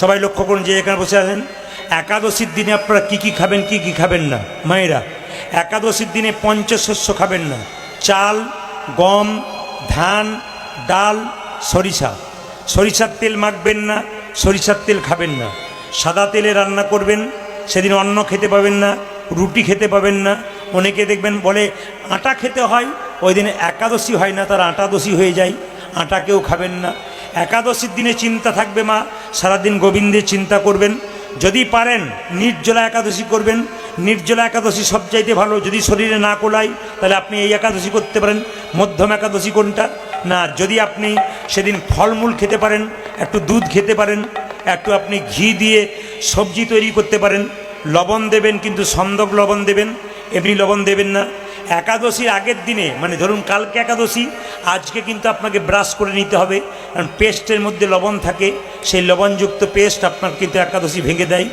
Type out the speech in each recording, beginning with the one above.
সবাই লক্ষ্য করুন যে এখানে বসে আছেন। একাদশীর দিনে আপনারা কি কি খাবেন, কি কি খাবেন না? মায়েরা, একাদশীর দিনে পঞ্চশস্য খাবেন না। চাল, গম, ধান, ডাল, সরিষা। সরিষার তেল মাখবেন না, সরিষার তেল খাবেন না। সাদা তেলে রান্না করবেন, সেদিন অন্ন খেতে পাবেন না, রুটি খেতে পাবেন না। অনেকে দেখবেন বলে, আটা খেতে হয়, ওই দিনে একাদশী হয় না, তার আটাদশী হয়ে যায় আটা কেউ খাবেন না। একাদশীর দিনে চিন্তা থাকবে মা, সারাদিন গোবিন্দের চিন্তা করবেন। যদি পারেন, নির্জলা একাদশী করবেন। নির্জলা একাদশী সবচাইতে ভালো, যদি শরীরে না কোলায়, তাহলে আপনি এই একাদশী করতে পারেন। মধ্যম একাদশী কোনটা? না, যদি আপনি সেদিন ফলমূল খেতে পারেন, একটু দুধ খেতে পারেন, একটু আপনি ঘি দিয়ে সবজি তৈরি করতে পারেন। লবণ দেবেন, কিন্তু সন্দক লবণ দেবেন। এমনি লবণ দেবেন না। একাদশীর আগের দিনে মানে ধরুন কালকে একাদশী, আজকে কিন্তু আপনাকে ব্রাশ করে নিতে হবে, কারণ পেস্টের মধ্যে লবণ থাকে, সেই লবণযুক্ত পেস্ট আপনার কিন্তু একাদশী ভেঙে দেয়,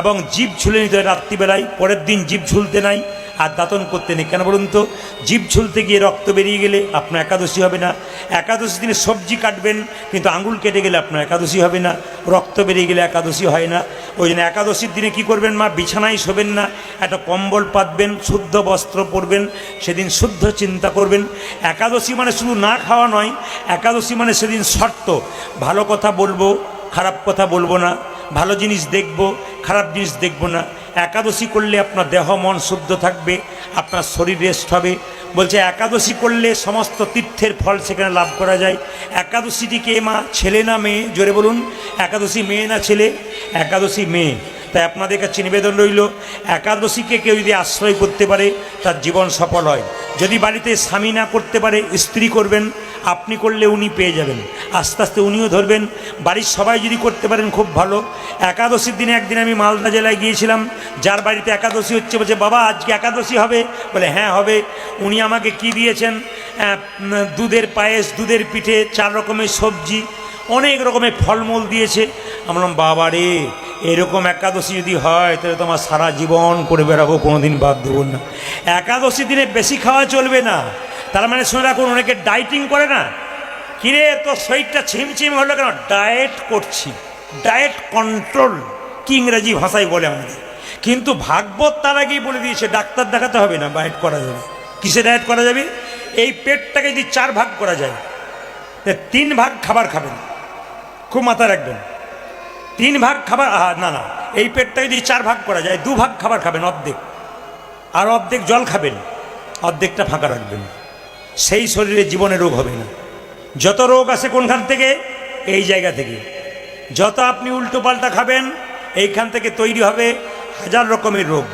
এবং জিভ ঝুলে নিতে হয় রাত্রিবেলায়, পরের দিন জিভ ঝুলতে নাই আর দাঁতন করতে নেই। কেন বলুন তো? জিভ ঝুলতে গিয়ে রক্ত বেরিয়ে গেলে আপনার একাদশী হবে না। একাদশী দিনে সবজি কাটবেন, কিন্তু আঙুল কেটে গেলে আপনার একাদশী হবে না। রক্ত বেরিয়ে গেলে একাদশী হয় না। ওই জন্য একাদশীর দিনে কি করবেন মা? বিছানায় শোবেন না। একটা কম্বল পাতবেন, শুদ্ধ বস্ত্র পরবেন, সেদিন শুদ্ধ চিন্তা করবেন। একাদশী মানে শুধু না খাওয়া নয়, একাদশী মানে সেদিন শর্ত। ভালো কথা বলব, খারাপ কথা বলব না। ভালো জিনিস দেখব, খারাপ জিনিস দেখব না। একাদশী করলে আপনার দেহ, মন শুদ্ধ থাকবে, আপনার শরীর রেস্ট হবে। বলছে, একাদশী করলে সমস্ত তীর্থের ফল সেখানে লাভ করা যায়। একাদশীটিকে মা, ছেলে না মেয়ে? জোরে বলুন, একাদশী মেয়ে না ছেলে? একাদশী মেয়ে। তাই আপনাদের কাছে নিবেদন রইল, একাদশীকে কেউ যদি আশ্রয় করতে পারে, তার জীবন সফল হয়। যদি বাড়িতে স্বামী না করতে পারে, স্ত্রী করবেন, আপনি করলে উনি পেয়ে যাবেন। আস্তে আস্তে উনিও ধরবেন। বাড়ির সবাই যদি করতে পারেন, খুব ভালো। একাদশীর দিনে একদিন আমি মালদা জেলায় গিয়েছিলাম, যার বাড়িতে একাদশী হচ্ছে বলছে, বাবা, আজকে একাদশী হবে। বলে হ্যাঁ হবে। উনি আমাকে কি দিয়েছেন? দুধের পায়েস, দুধের পিঠে চার রকমের সবজি, অনেক রকমের ফলমূল দিয়েছে। আমরা বাবা রে এরকম একাদশী যদি হয়, তাহলে তোমার সারা জীবন করে বেড়াবো কোনো দিন বাদ দেবো না। একাদশী দিনে বেশি খাওয়া চলবে না। তার মানে শুনে রাখুন অনেকে ডায়েটিং করে না। কিরে তোর শরীরটা ছিমছিম হলো কেন? ডায়েট করছি। ডায়েট কন্ট্রোল কি ইংরেজি ভাষায় বলে আমাদের। কিন্তু ভাগবত তার আগেই বলে দিয়েছে, ডাক্তার দেখাতে হবে না ডায়েট করা যাবে। কিসে ডায়েট করা যাবে? এই পেটটাকে যদি চার ভাগ করা যায় তিন ভাগ খাবার খাবেন খুব মাথায় রাখবেন। তিন ভাগ খাবার না না, এই পেটটা যদি চার ভাগ করা যায়, দু ভাগ খাবার খাবেন অর্ধেক। আর অর্ধেক জল খাবেন, অর্ধেকটা ফাঁকা রাখবেন। সেই শরীরে জীবনে রোগ হবে না। যত রোগ আসে কোনখান থেকে? এই জায়গা থেকে। যত আপনি উল্টো পাল্টা খাবেন, এইখান থেকে তৈরি হবে হাজার রকমের রোগ।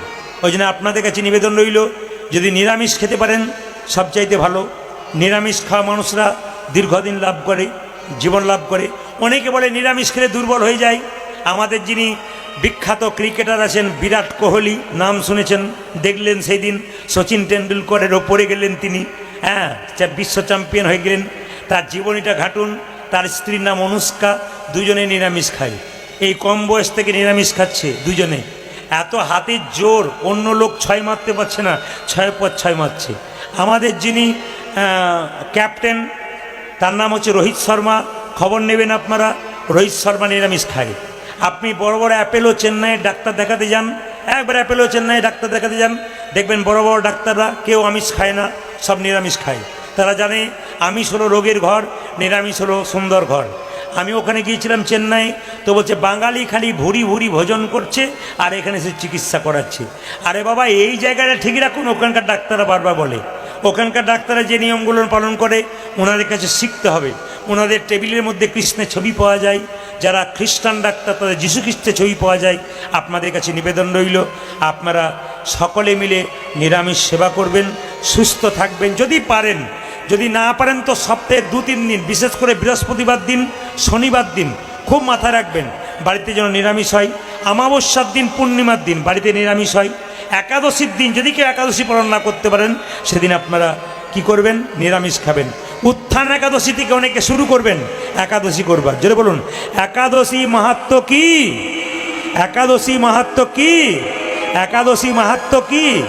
ওই জন্য আপনাদের কাছে নিবেদন রইল, যদি নিরামিষ খেতে পারেন, সবচাইতে ভালো। নিরামিষ খাওয়া মানুষরা দীর্ঘদিন লাভ করে, জীবন লাভ করে। অনেকে বলে নিরামিষ খেলে দুর্বল হয়ে যায়। আমাদের যিনি বিখ্যাত ক্রিকেটার আছেন বিরাট কোহলি, নাম শুনেছেন, দেখলেন সেই দিন সচিন টেন্ডুলকরের ওপরে গেলেন তিনি। হ্যাঁ বিশ্ব চ্যাম্পিয়ন হয়ে গেলেন। তার জীবনীটা ঘাটুন, তার স্ত্রীর নাম অনুষ্কা, দুজনে নিরামিষ খায়। এই কম বয়স থেকে নিরামিষ খাচ্ছে দুজনে। এত হাতের জোর, অন্য লোক ছয় মারতে পারছে না, ছয় পর ছয় মারছে। আমাদের যিনি ক্যাপ্টেন, তার নাম হচ্ছে রোহিত শর্মা খবর নেবেন আপনারা? রোহিত শর্মা নিরামিষ খায়। আপনি বড় বড় অ্যাপেলো চেন্নাইয়ের ডাক্তার দেখাতে যান। একবার অ্যাপেলো চেন্নাই ডাক্তার দেখাতে যান। দেখবেন বড় বড় ডাক্তাররা কেউ আমিষ খায় না, সব নিরামিষ খায়। তারা জানে, আমিষ হলো রোগের ঘর, নিরামিষ হলো সুন্দর ঘর। আমি ওখানে গিয়েছিলাম চেন্নাই, তো বলছে, বাঙালি খালি ভুরি ভুরি ভোজন করছে আর এখানে সে চিকিৎসা করাচ্ছে। আরে বাবা, এই জায়গাটা ঠিক রাখুন, ওখানকার ডাক্তাররা বারবার বলে। ওখানকার ডাক্তাররা যে নিয়মগুলো পালন করে, ওনাদের কাছে শিখতে হবে। ওনাদের টেবিলের মধ্যে কৃষ্ণের ছবি পাওয়া যায়, যারা খ্রিস্টান ডাক্তার তাদের যীশু খ্রিস্টের ছবি পাওয়া যায়। আপনাদের কাছে নিবেদন রইল, আপনারা সকলে মিলে নিরামিষ সেবা করবেন, সুস্থ থাকবেন। যদি পারেন, যদি না পারেন তো সপ্তাহে দু তিন দিন, বিশেষ করে বৃহস্পতিবার দিন, শনিবার দিন, খুব মাথায় রাখবেন, বাড়িতে যেন নিরামিষ হয়। আমাবস্যার দিন, পূর্ণিমার দিন, বাড়িতে নিরামিষ হয়। একাদশীর দিন, যদি কেউ একাদশী পালন না করতে পারেন, সেদিন আপনারা কি করবেন? নিরামিষ খাবেন। উত্থান একাদশী থেকে অনেকে শুরু করবেন, একাদশী করবার। যেটা বলুন, একাদশী মাহাত্ম কি? একাদশী মাহাত্ম কি? একাদশী মাহাত্ম কি?